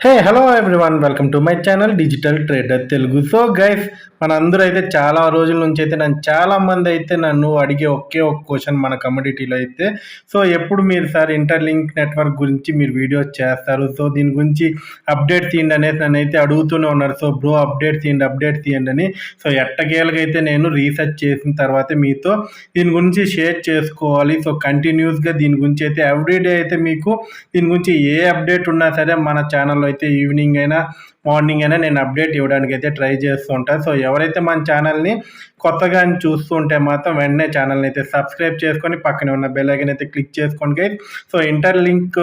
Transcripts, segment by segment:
Hey hello everyone welcome to my channel digital trader Telugu so guys మన అందరూ అయితే చాలా రోజుల నుంచి అయితే నన్ను చాలా మంది అయితే నన్ను అడిగే ఒకే ఒక క్వశ్చన్ మన కమ్యూనిటీలో అయితే. సో ఎప్పుడు మీరు సార్ ఇంటర్లింక్ నెట్వర్క్ గురించి మీరు వీడియో చేస్తారు? సో దీని గురించి అప్డేట్ తీయండి అనేసి నన్ను అయితే అడుగుతూనే ఉన్నారు. సో బ్రో అప్డేట్ తీయండి అప్డేట్ తీయండి అని. సో ఎట్టకేలకైతే నేను రీసెర్చ్ చేసిన తర్వాత మీతో దీని గురించి షేర్ చేసుకోవాలి. సో కంటిన్యూస్గా దీని గురించి అయితే ఎవ్రీడే అయితే మీకు దీని గురించి ఏ అప్డేట్ ఉన్నా సరే మన ఛానల్లో అయితే ఈవినింగ్ అయినా మార్నింగ్ అయినా నేను అప్డేట్ ఇవ్వడానికి అయితే ట్రై చేస్తూ ఉంటాను సో ఎవరైతే మన ఛానల్ని కొత్తగా చూస్తూ ఉంటే మాత్రం వెంటనే ఛానల్ని అయితే సబ్స్క్రైబ్ చేసుకొని పక్కనే ఉన్న బెల్ ఐకన్ అయితే క్లిక్ చేసుకోండి గైస్. సో ఇంటర్లింక్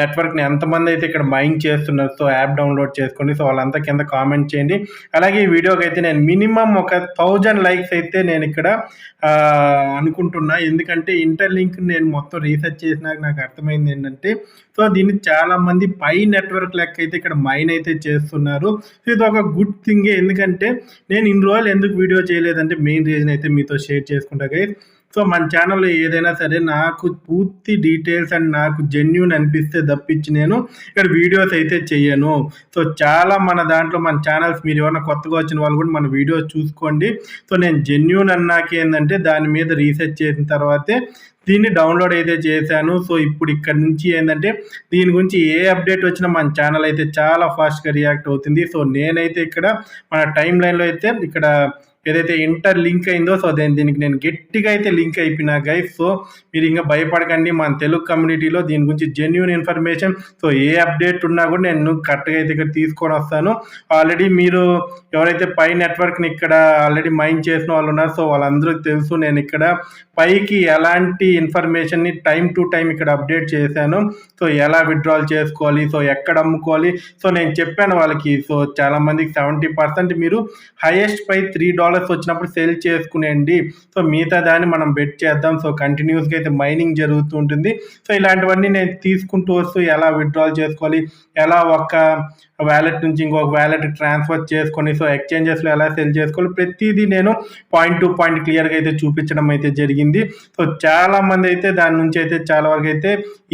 నెట్వర్క్ని ఎంతమంది అయితే ఇక్కడ మైండ్ చేస్తున్నారు సో యాప్ డౌన్లోడ్ చేసుకోండి. సో వాళ్ళంతా కింద కామెంట్ చేయండి. అలాగే ఈ వీడియోకి అయితే నేను మినిమం ఒక థౌజండ్ లైక్స్ అయితే నేను ఇక్కడ అనుకుంటున్నా. ఎందుకంటే ఇంటర్లింక్ నేను మొత్తం రీసెర్చ్ చేసినాక నాకు అర్థమైంది ఏంటంటే సో దీన్ని చాలామంది పై నెట్వర్క్ లెక్క అయితే ఇక్కడ మైన్ అయితే చేస్తున్నారు. సో ఇది ఒక గుడ్ థింగే ఎందుకంటే నేను ఇన్ని రోజులు ఎందుకు వీడియో చేయలేదంటే మెయిన్ రీజన్ అయితే మీతో షేర్ చేసుకుంటా గైస్ సో మన ఛానల్లో ఏదైనా సరే నాకు పూర్తి డీటెయిల్స్ అండ్ నాకు జెన్యున్ అనిపిస్తే తప్పించి నేను ఇక్కడ వీడియోస్ అయితే చెయ్యను. సో చాలా మన దాంట్లో మన ఛానల్స్ మీరు ఎవరైనా కొత్తగా వచ్చిన వాళ్ళు కూడా మన వీడియోస్ చూసుకోండి. సో నేను జెన్యున్ అన్నాక ఏంటంటే దాని మీద రీసెర్చ్ చేసిన తర్వాతే దీన్ని డౌన్లోడ్ అయితే చేశాను. సో ఇప్పుడు ఇక్కడ నుంచి ఏంటంటే దీని గురించి ఏ అప్డేట్ వచ్చినా మన ఛానల్ అయితే చాలా ఫాస్ట్గా రియాక్ట్ అవుతుంది. సో నేనైతే ఇక్కడ మన టైం లైన్లో అయితే ఇక్కడ ఏదైతే ఇంటర్ లింక్ అయిందో సో దేని దీనికి నేను గట్టిగా అయితే లింక్ అయిపోయినా గైస్ సో మీరు ఇంకా భయపడకండి మన తెలుగు కమ్యూనిటీలో దీని గురించి జెన్యున్ ఇన్ఫర్మేషన్ సో ఏ అప్డేట్ ఉన్నా కూడా నేను కరెక్ట్గా అయితే ఇక్కడ తీసుకొని వస్తాను. ఆల్రెడీ మీరు ఎవరైతే పై నెట్వర్క్ని ఇక్కడ ఆల్రెడీ మైండ్ చేసిన వాళ్ళు ఉన్నారు సో వాళ్ళందరికీ తెలుసు నేను ఇక్కడ పైకి ఎలాంటి ఇన్ఫర్మేషన్ని టైం టు టైం ఇక్కడ అప్డేట్ చేశాను. సో ఎలా విత్డ్రాల్ చేసుకోవాలి సో ఎక్కడ అమ్ముకోవాలి. సో నేను చెప్పాను వాళ్ళకి సో చాలామందికి సెవెంటీ పర్సెంట్ మీరు హైయెస్ట్ పై త్రీ డాలర్స్ వచ్చినప్పుడు సేల్ చేసుకునేయండి. సో మిగతా దాన్ని మనం బెట్ చేద్దాం. సో కంటిన్యూస్గా అయితే మైనింగ్ జరుగుతూ ఉంటుంది. సో ఇలాంటివన్నీ నేను తీసుకుంటూ వస్తూ ఎలా విత్డ్రాల్ చేసుకోవాలి? ఎలా ఒక వ్యాలెట్ నుంచి ఇంకొక వ్యాలెట్ ట్రాన్స్ఫర్ చేసుకొని సో ఎక్స్చేంజెస్లో ఎలా సెల్ చేసుకోవాలి? ప్రతిదీ నేను పాయింట్ టు పాయింట్ క్లియర్గా అయితే చూపించడం అయితే జరిగింది. సో చాలా మంది అయితే దాని నుంచి అయితే చాలా వరకు అయితే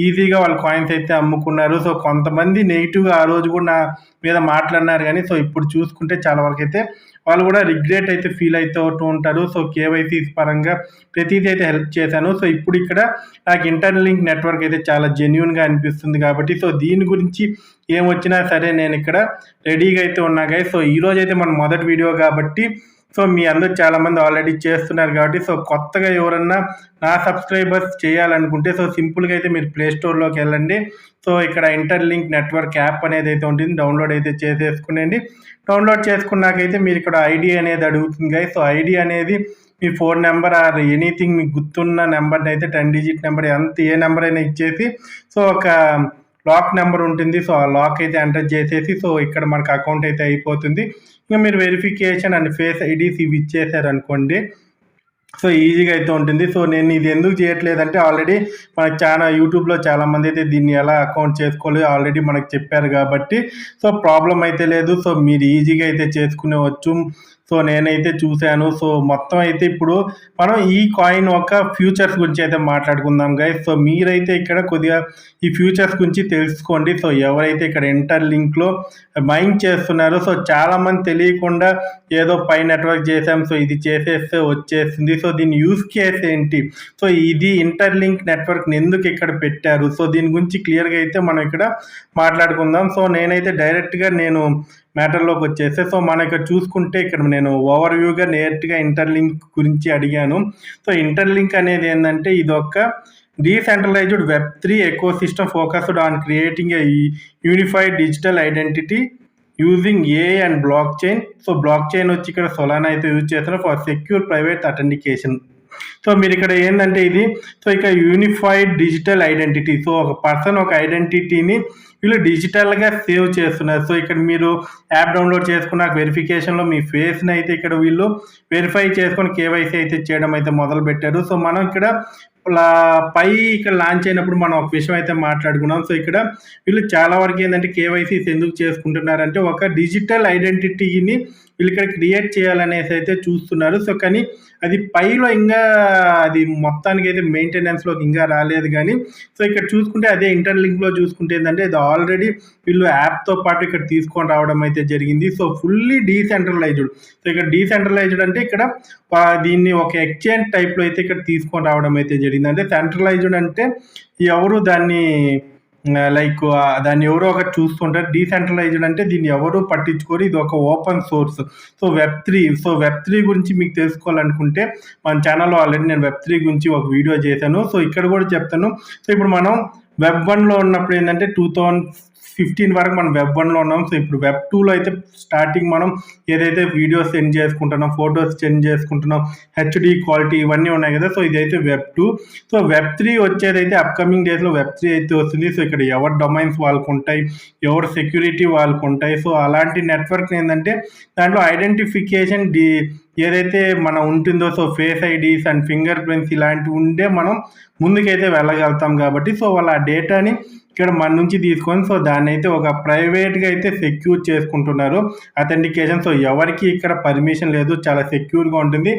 ఈజీగా వాళ్ళు కాయిన్స్ అయితే అమ్ముకున్నారు. సో కొంతమంది నెగిటివ్గా ఆ రోజు కూడా నా మీద మాట్లాడినారు కానీ సో ఇప్పుడు చూసుకుంటే చాలా వరకు అయితే వాళ్ళు కూడా రిగ్రెట్ అయితే ఫీల్ అవుతూ ఉంటారు. సో కేవైసీ పరంగా ప్రతిదీ అయితే హెల్ప్ చేశాను. సో ఇప్పుడు ఇక్కడ నాకు ఇంటర్లింక్ నెట్వర్క్ అయితే చాలా జెన్యున్గా అనిపిస్తుంది కాబట్టి సో దీని గురించి ఏం వచ్చినా సరే నేను ఇక్కడ రెడీగా అయితే ఉన్నా సో ఈరోజు అయితే మన మొదటి వీడియో కాబట్టి సో మీ అందరూ చాలామంది ఆల్రెడీ చేస్తున్నారు కాబట్టి సో కొత్తగా ఎవరన్నా నా సబ్స్క్రైబర్స్ చేయాలనుకుంటే సో సింపుల్గా అయితే మీరు ప్లే స్టోర్లోకి వెళ్ళండి సో ఇక్కడ ఇంటర్లింక్ నెట్వర్క్ యాప్ అనేది అయితే ఉంటుంది డౌన్లోడ్ అయితే చేసేసుకునేయండి డౌన్లోడ్ చేసుకున్నాకైతే మీరు ఇక్కడ ఐడి అనేది అడుగుతుంది guys. సో ఐడి అనేది మీ ఫోన్ నెంబర్ ఆర్ ఎనీథింగ్ మీకు గుర్తున్న నెంబర్ని అయితే టెన్ డిజిట్ నెంబర్ ఎంత ఏ నెంబర్ అయినా ఇచ్చేసి సో ఒక లాక్ నెంబర్ ఉంటుంది. సో ఆ లాక్ అయితే ఎంటర్ చేసేసి సో ఇక్కడ మనకు అకౌంట్ అయితే అయిపోతుంది. ఇంకా మీరు వెరిఫికేషన్ అండ్ ఫేస్ ఐడీస్ ఇవి ఇచ్చేసారనుకోండి. సో ఈజీగా అయితే ఉంటుంది. సో నేను ఇది ఎందుకు చేయట్లేదంటే ఆల్రెడీ మనకు చాలా యూట్యూబ్లో చాలా మంది అయితే దీన్ని ఎలా అకౌంట్ చేసుకోలేదు ఆల్రెడీ మనకు చెప్పారు కాబట్టి. సో ప్రాబ్లం అయితే లేదు. సో మీరు ఈజీగా అయితే చేసుకునేవచ్చు సో నేనైతే చూశాను. సో మొత్తం అయితే ఇప్పుడు మనం ఈ కాయిన్ ఒక ఫ్యూచర్స్ గురించి అయితే మాట్లాడుకుందాం గైస్ సో మీరైతే ఇక్కడ కొద్దిగా ఈ ఫ్యూచర్స్ గురించి తెలుసుకోండి. సో ఎవరైతే ఇక్కడ ఇంటర్ లింక్లో మైండ్ చేస్తున్నారో సో చాలామంది తెలియకుండా ఏదో పై నెట్వర్క్ చేసాం సో ఇది చేసేస్తే వచ్చేస్తుంది సో దీని యూస్ కేస్ ఏంటి? సో ఇది ఇంటర్లింక్ నెట్వర్క్ని ఎందుకు ఇక్కడ పెట్టారు? సో దీని గురించి క్లియర్గా అయితే మనం ఇక్కడ మాట్లాడుకుందాం. సో నేనైతే డైరెక్ట్గా నేను మ్యాటర్లోకి వచ్చేస్తే సో మన ఇక్కడ చూసుకుంటే ఇక్కడ నేను ఓవర్ వ్యూగా నేర్ట్గా ఇంటర్లింక్ గురించి అడిగాను. సో ఇంటర్లింక్ అనేది ఏంటంటే ఇది ఒక decentralised web three ecosystem focused on creating a unified digital identity using a and blockchain. So blockchain వచ్చి ఇక్కడ సొలానా అయితే యూజ్ చేస్తున్నారు for secure private authentication so మీరు ఇక్కడ ఏంటంటే ఇది సో ఇక యూనిఫైడ్ డిజిటల్ ఐడెంటిటీ సో ఒక పర్సన్ ఒక ఐడెంటిటీని వీళ్ళు డిజిటల్గా సేవ్ చేస్తున్నారు. సో ఇక్కడ మీరు యాప్ డౌన్లోడ్ చేసుకున్న వెరిఫికేషన్లో మీ ఫేస్ని అయితే ఇక్కడ వీళ్ళు వెరిఫై చేసుకొని కేవైసీ అయితే చేయడం అయితే మొదలు పెట్టారు. సో మనం ఇక్కడ పై ఇక్కడ లాంచ్ అయినప్పుడు మనం ఒక విషయం అయితే మాట్లాడుకున్నాం. సో ఇక్కడ వీళ్ళు చాలా వరకు ఏంటంటే కేవైసీస్ ఎందుకు చేసుకుంటున్నారంటే ఒక డిజిటల్ ఐడెంటిటీని వీళ్ళు ఇక్కడ క్రియేట్ చేయాలనేసి అయితే చూస్తున్నారు. సో కానీ అది పైలో ఇంకా అది మొత్తానికి అయితే మెయింటెనెన్స్లోకి ఇంకా రాలేదు కానీ సో ఇక్కడ చూసుకుంటే అదే ఇంటర్లింక్లో చూసుకుంటే ఏంటంటే ఇది ఆల్రెడీ వీళ్ళు యాప్తో పాటు ఇక్కడ తీసుకొని రావడం అయితే జరిగింది. సో ఫుల్లీ డీసెంట్రలైజ్డ్ సో ఇక్కడ డీసెంట్రలైజ్డ్ అంటే ఇక్కడ దీన్ని ఒక ఎక్స్చేంజ్ టైప్లో అయితే ఇక్కడ తీసుకొని రావడం అయితే జరిగింది. అంటే సెంట్రలైజ్డ్ అంటే ఎవరు దాన్ని లైక్ దాన్ని ఎవరో ఒకటి చూస్తుంటారు. డీసెంట్రలైజ్డ్ అంటే దీన్ని ఎవరు పట్టించుకోరు. ఇది ఒక open source so web three so web three గురించి మీకు తెలుసుకోవాలనుకుంటే మన ఛానల్లో ఆల్రెడీ నేను వెబ్ త్రీ గురించి ఒక వీడియో చేశాను. సో ఇక్కడ కూడా చెప్తాను. సో ఇప్పుడు మనం వెబ్ వన్లో ఉన్నప్పుడు ఏంటంటే టూ థౌజండ్ ఫిఫ్టీన్ వరకు మనం వెబ్ వన్లో ఉన్నాం. సో ఇప్పుడు వెబ్ టూలో అయితే స్టార్టింగ్ మనం ఏదైతే వీడియోస్ సెండ్ చేసుకుంటున్నాం ఫొటోస్ సెండ్ చేసుకుంటున్నాం హెచ్డి క్వాలిటీ ఇవన్నీ ఉన్నాయి కదా. సో ఇదైతే web two so web three వచ్చేదైతే upcoming డేస్లో వెబ్ త్రీ అయితే వస్తుంది. సో ఇక్కడ ఎవరి డొమైన్స్ వాళ్ళకు ఉంటాయి ఎవరి సెక్యూరిటీ వాళ్ళకు ఉంటాయి. సో అలాంటి నెట్వర్క్ ఏంటంటే దాంట్లో ఐడెంటిఫికేషన్ డి ఏదైతే మన ఉంటుందో so face IDs and fingerprints ఇలాంటివి ఉండే మనం ముందుకైతే వెళ్ళగలుగుతాం కాబట్టి సో వాళ్ళ ఆ డేటాని ఇక్కడ మన నుంచి తీసుకొని సో దాన్ని అయితే ఒక ప్రైవేట్గా అయితే సెక్యూర్ చేసుకుంటున్నారు. అథెంటికేషన్ సో ఎవరికి ఇక్కడ పర్మిషన్ లేదు చాలా సెక్యూర్గా ఉంటుంది.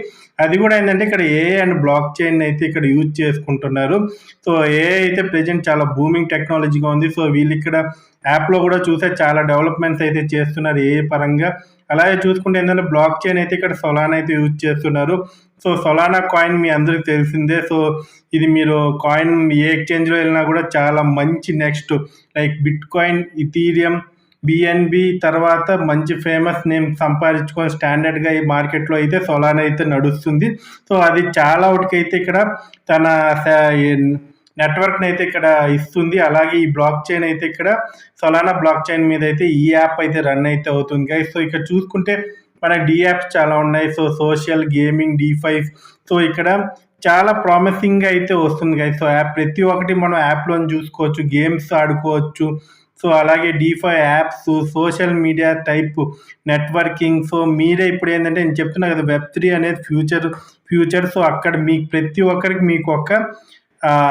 అది కూడా ఏంటంటే ఇక్కడ ఏ అండ్ బ్లాక్ చైన్ అయితే ఇక్కడ యూజ్ చేసుకుంటున్నారు. సో ఏ అయితే ప్రజెంట్ చాలా బూమింగ్ టెక్నాలజీగా ఉంది. సో వీళ్ళు ఇక్కడ యాప్లో కూడా చూసే చాలా డెవలప్మెంట్స్ అయితే చేస్తున్నారు ఏ పరంగా. అలాగే చూసుకుంటే ఏంటంటే బ్లాక్ చైన్ అయితే ఇక్కడ సొలానా అయితే యూజ్ చేస్తున్నారు. సో సొలానా కాయిన్ మీ అందరికి తెలిసిందే. సో ఇది మీరు కాయిన్ ఏ ఎక్స్చేంజ్లో వెళ్ళినా కూడా చాలా మంచి next like bitcoin Ethereum BNB తర్వాత మంచి ఫేమస్ నేమ్ సంపాదించుకొని స్టాండర్డ్గా ఈ మార్కెట్లో అయితే సొలానా అయితే నడుస్తుంది. సో అది చాలా ఒకటికైతే ఇక్కడ తన నెట్వర్క్ని అయితే ఇక్కడ ఇస్తుంది. అలాగే ఈ బ్లాక్ చైన్ అయితే ఇక్కడ సొలానా బ్లాక్ చైన్ మీద అయితే ఈ యాప్ అయితే రన్ అయితే అవుతుంది గైస్ సో ఇక్కడ చూసుకుంటే మన డి యాప్స్ చాలా ఉన్నాయి. So social gaming D five. So ఇక్కడ చాలా ప్రామిసింగ్ అయితే వస్తుంది గైస్ సో యాప్ ప్రతి ఒక్కటి మనం యాప్లో చూసుకోవచ్చు. గేమ్స్ ఆడుకోవచ్చు. సో అలాగే DeFi apps social media type networking. So మీరే ఇప్పుడు ఏంటంటే నేను చెప్తున్నా కదా వెబ్ త్రీ అనేది ఫ్యూచర్ ఫ్యూచర్. సో అక్కడ మీకు ప్రతి ఒక్కరికి మీకు ఒక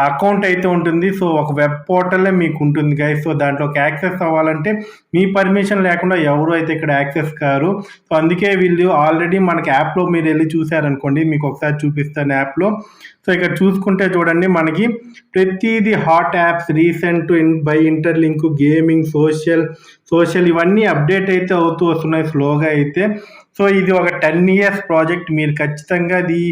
అకౌంట్ అయితే ఉంటుంది. సో ఒక వెబ్ పోర్టల్లే మీకు ఉంటుంది గైస్ సో దాంట్లోకి యాక్సెస్ అవ్వాలంటే మీ పర్మిషన్ లేకుండా ఎవరు అయితే ఇక్కడ యాక్సెస్ కారు సో అందుకే వీళ్ళు ఆల్రెడీ మనకి యాప్లో మీరు వెళ్ళి చూసారనుకోండి మీకు ఒకసారి చూపిస్తాను యాప్లో సో ఇక్కడ చూసుకుంటే చూడండి మనకి ప్రతిదీ hot apps recent in by interlink gaming social social ఇవన్నీ అప్డేట్ అయితే అవుతూ వస్తున్నాయి స్లోగా అయితే. సో ఇది ఒక టెన్ ఇయర్స్ ప్రాజెక్ట్ మీరు ఖచ్చితంగా అది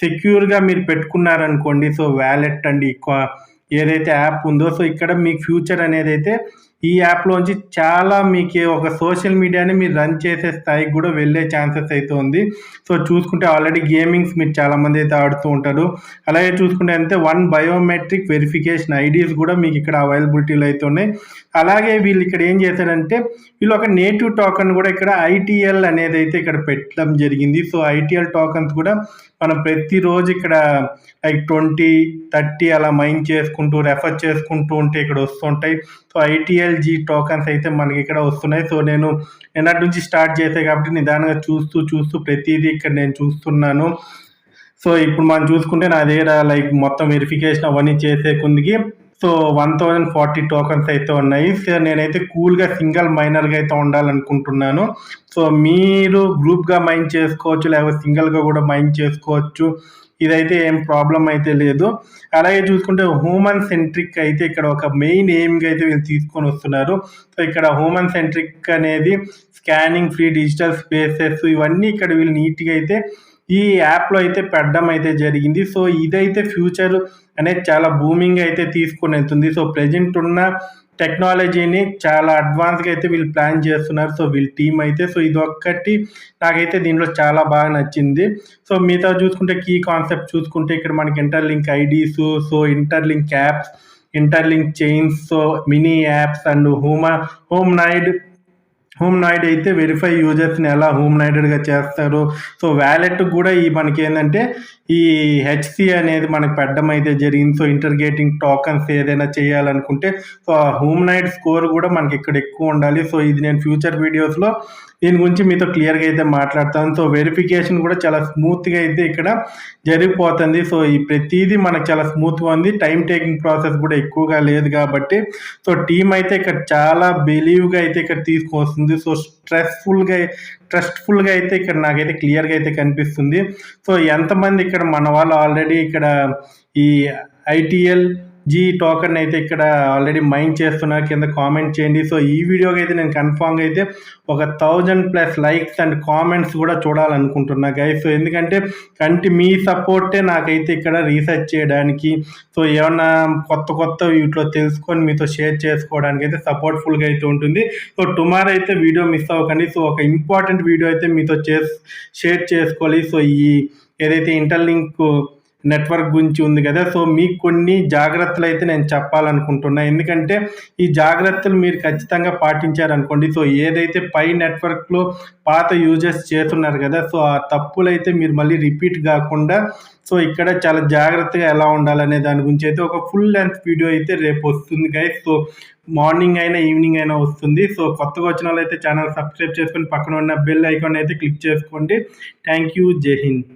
సెక్యూర్గా మీరు పెట్టుకున్నారనుకోండి సో వ్యాలెట్ అండి క్వా- ఏదైతే యాప్ ఉందో సో ఇక్కడ మీకు ఫ్యూచర్ అనేది అయితే ఈ యాప్లోంచి చాలా మీకు ఒక సోషల్ మీడియాని మీరు రన్ చేసే స్థాయికి కూడా వెళ్ళే ఛాన్సెస్ అయితే ఉంది. సో చూసుకుంటే ఆల్రెడీ గేమింగ్స్ మీరు చాలామంది అయితే ఆడుతూ ఉంటారు. అలాగే చూసుకుంటే అంతే వన్ బయోమెట్రిక్ వెరిఫికేషన్ ఐడీస్ కూడా మీకు ఇక్కడ అవైలబిలిటీలు అయితే ఉన్నాయి. అలాగే వీళ్ళు ఇక్కడ ఏం చేశారంటే వీళ్ళు ఒక నేటివ్ టోకన్ కూడా ఇక్కడ ఐటీఎల్ అనేది అయితే ఇక్కడ పెట్టడం జరిగింది. సో ఐటీఎల్ టోకన్స్ కూడా మనం ప్రతిరోజు ఇక్కడ లైక్ ట్వంటీ థర్టీ అలా మైన్ చేసుకుంటూ రెఫర్ చేసుకుంటూ ఉంటే ఇక్కడ వస్తుంటాయి సో ఐటీఎల్జీ టోకన్స్ అయితే మనకి ఇక్కడ వస్తున్నాయి. సో నేను నిన్నటి నుంచి స్టార్ట్ చేసే కాబట్టి నిదానంగా చూస్తూ చూస్తూ ప్రతిదీ ఇక్కడ నేను చూస్తున్నాను. సో ఇప్పుడు మనం చూసుకుంటే నా దగ్గర లైక్ మొత్తం వెరిఫికేషన్ అవన్నీ చేసే కొందికి so one thousand forty tokens అయితే ఉన్నాయి. సో నేనైతే కూల్గా సింగిల్ మైనర్గా అయితే ఉండాలనుకుంటున్నాను. సో మీరు గ్రూప్గా మైన్ చేసుకోవచ్చు లేకపోతే సింగిల్గా కూడా మైన్ చేసుకోవచ్చు. ఇదైతే ఏం ప్రాబ్లం అయితే లేదు. అలాగే చూసుకుంటే హ్యూమన్ సెంట్రిక్ అయితే ఇక్కడ ఒక మెయిన్ ఎయిమ్గా అయితే వీళ్ళు తీసుకొని వస్తున్నారు. సో ఇక్కడ హ్యూమన్ సెంట్రిక్ అనేది స్కానింగ్ ఫ్రీ డిజిటల్ స్పేసెస్ ఇవన్నీ ఇక్కడ వీళ్ళు నీట్గా అయితే ఈ యాప్లో అయితే పెట్టడం అయితే జరిగింది. సో ఇదైతే ఫ్యూచర్ అనేది చాలా బూమింగ్ అయితే తీసుకొని వెళ్తుంది. సో ప్రజెంట్ ఉన్న టెక్నాలజీని చాలా అడ్వాన్స్గా అయితే వీళ్ళు ప్లాన్ చేస్తున్నారు. సో వీళ్ళ టీం అయితే సో ఇది ఒక్కటి నాకైతే దీంట్లో చాలా బాగా నచ్చింది. సో మిగతా చూసుకుంటే కీ కాన్సెప్ట్ చూసుకుంటే ఇక్కడ మనకి interlink IDs so interlink apps interlink chains so mini apps and హోమా home నైడ్ home నైడ్ అయితే వెరిఫై యూజర్స్ని ఎలా హోమ్ నైడెడ్గా చేస్తారు సో వ్యాలెట్ కూడా ఈ మనకి ఏంటంటే ఈ హెచ్సి అనేది మనకి పెట్టడం అయితే జరిగింది. సో ఇంటర్గేటింగ్ టోకన్స్ ఏదైనా చేయాలనుకుంటే సో ఆ హోమ్ నైట్ స్కోర్ కూడా మనకి ఇక్కడ ఎక్కువ ఉండాలి. సో ఇది నేను ఫ్యూచర్ వీడియోస్లో దీని గురించి మీతో క్లియర్గా అయితే మాట్లాడతాను. సో వెరిఫికేషన్ కూడా చాలా స్మూత్గా అయితే ఇక్కడ జరిగిపోతుంది. సో ఈ ప్రతిదీ మనకు చాలా స్మూత్గా ఉంది. టైం టేకింగ్ ప్రాసెస్ కూడా ఎక్కువగా లేదు కాబట్టి సో టీం అయితే ఇక్కడ చాలా బిలీవ్గా అయితే ఇక్కడ తీసుకొస్తుంది. సో స్ట్రెస్ఫుల్గా ట్రస్ట్ఫుల్గా అయితే ఇక్కడ నాకైతే క్లియర్గా అయితే కనిపిస్తుంది. సో ఎంతమంది ఇక్కడ మన వాళ్ళు ఆల్రెడీ ఇక్కడ ఈ ఐటీఎల్ జీ టోకన్ అయితే ఇక్కడ ఆల్రెడీ మైండ్ చేస్తున్నారు కింద కామెంట్ చేయండి. సో ఈ వీడియోకి అయితే నేను కన్ఫామ్గా అయితే ఒక thousand plus likes and comments కూడా చూడాలనుకుంటున్నా గైస్ సో ఎందుకంటే కంటి మీ సపోర్టే నాకైతే ఇక్కడ రీసెర్చ్ చేయడానికి. సో ఏమన్నా కొత్త కొత్త వీటిలో తెలుసుకొని మీతో షేర్ చేసుకోవడానికి అయితే సపోర్ట్ఫుల్గా అయితే ఉంటుంది. సో టుమారో అయితే వీడియో మిస్ అవ్వకండి. సో ఒక ఇంపార్టెంట్ వీడియో అయితే మీతో చేస్ షేర్ చేసుకోవాలి. సో ఈ ఏదైతే ఇంటర్లింక్ నెట్వర్క్ గురించి ఉంది కదా. సో మీకు కొన్ని జాగ్రత్తలు అయితే నేను చెప్పాలనుకుంటున్నా. ఎందుకంటే ఈ జాగ్రత్తలు మీరు ఖచ్చితంగా పాటించారనుకోండి. సో ఏదైతే పై నెట్వర్క్లో పాత యూజర్స్ చేస్తున్నారు కదా సో ఆ తప్పులు అయితే మీరు మళ్ళీ రిపీట్ కాకుండా సో ఇక్కడ చాలా జాగ్రత్తగా ఎలా ఉండాలనే దాని గురించి అయితే ఒక ఫుల్ లెంత్ వీడియో అయితే రేపు వస్తుంది గైస్ సో మార్నింగ్ అయినా ఈవినింగ్ అయినా వస్తుంది. సో కొత్తగా వచ్చిన వాళ్ళు అయితే ఛానల్ సబ్స్క్రైబ్ చేసుకొని పక్కన ఉన్న బెల్ ఐకాన్ అయితే క్లిక్ చేసుకోండి. Thank you. జై హింద్.